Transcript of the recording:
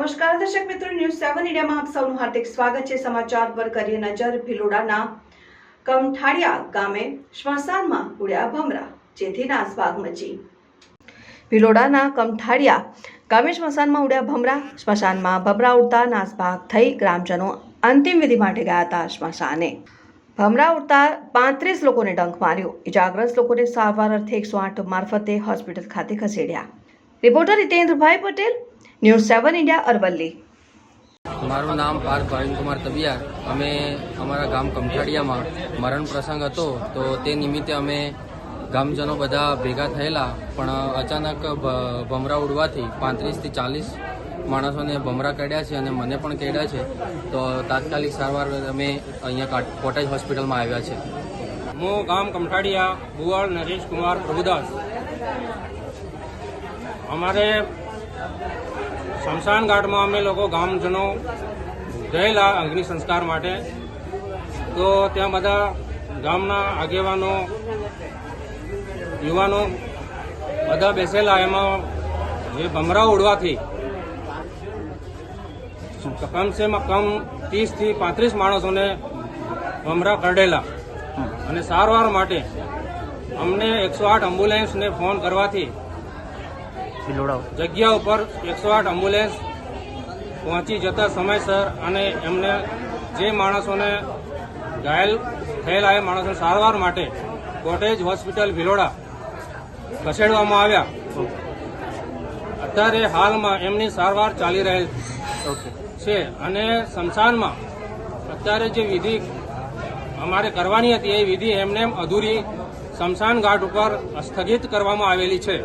મીડિયામાં આપ સૌનું હાર્દિક સ્વાગત છે. સમાચાર પર કરીએ નજર. ભિલોડાના કમઠાળિયા ગામે સ્મશાનમાં ઉડ્યા ભમરા, જેથી નાસભાગ મચી. ભિલોડાના કમઠાળિયા ગામે સ્મશાનમાં ઉડ્યા ભમરા. સ્મશાનમાં ભમરા ઉડતા નાસભાગ થઈ ગ્રામજનો અંતિમ વિધિ માટે ગયા હતા સ્મશાને ભમરા ઉડતા પાંત્રીસ લોકોને ડંખ માર્યો. ઇજાગ્રસ્ત લોકોને સારવાર અર્થે એકસો આઠ મારફતે હોસ્પિટલ ખાતે ખસેડ્યા. Reporter Hitendrabhai Patel news seven India Aravalli. મારું નામ પાર્થ ભાવિનકુમાર તબિયાર. અમે અમારા ગામ કમઠાડિયામાં મરણ પ્રસંગ હતો તો તે નિમિત્તે અમે ગામજનો બધા ભેગા થયેલા પણ અચાનક ભમરા ઉડવાથી પાંત્રીસથી ચાલીસ માણસોને ભમરા કાઢ્યા છે અને મને પણ કાઢ્યા છે. તો તાત્કાલિક સારવાર અમે અહીંયા કાટ- કોટેજ હોસ્પિટલમાં આવ્યા છે. હું ગામ કમઠાડિયા ભુવળ નરેશ કુમાર પ્રભુદાસ. અમારે શમશાન ઘાટમાં અમે લોકો ગામજનો ગયેલા અગ્નિ સંસ્કાર માટે. તો ત્યાં બધા ગામના આગેવાનો, યુવાનો બધા બેસેલા. એમાં જે ભમરા ઉડવાથી કમસે કમ ત્રીસથી પાંત્રીસ માણસોને ભમરા કરડેલા. અને સારવાર માટે અમને એકસો આઠ એમ્બ્યુલન્સને ફોન કરવાથી જગ્યા ઉપર એકસો આઠ એમ્બ્યુલન્સ પહોંચી જતા સમયસર અને એમને જે માણસોને ઘાયલ થયેલા એ માણસોને સારવાર માટે કોટેજ હોસ્પિટલ ભિલોડા ખસેડવામાં આવ્યા. અત્યારે હાલમાં એમની સારવાર ચાલી રહેલ છે અને સંસારમાં અત્યારે જે વિધિ અમારે કરવાની હતી એ વિધિ એમને અધૂરી સ્મશાન ઘાટ ઉપર સ્થગિત કરવામાં આવેલી છે.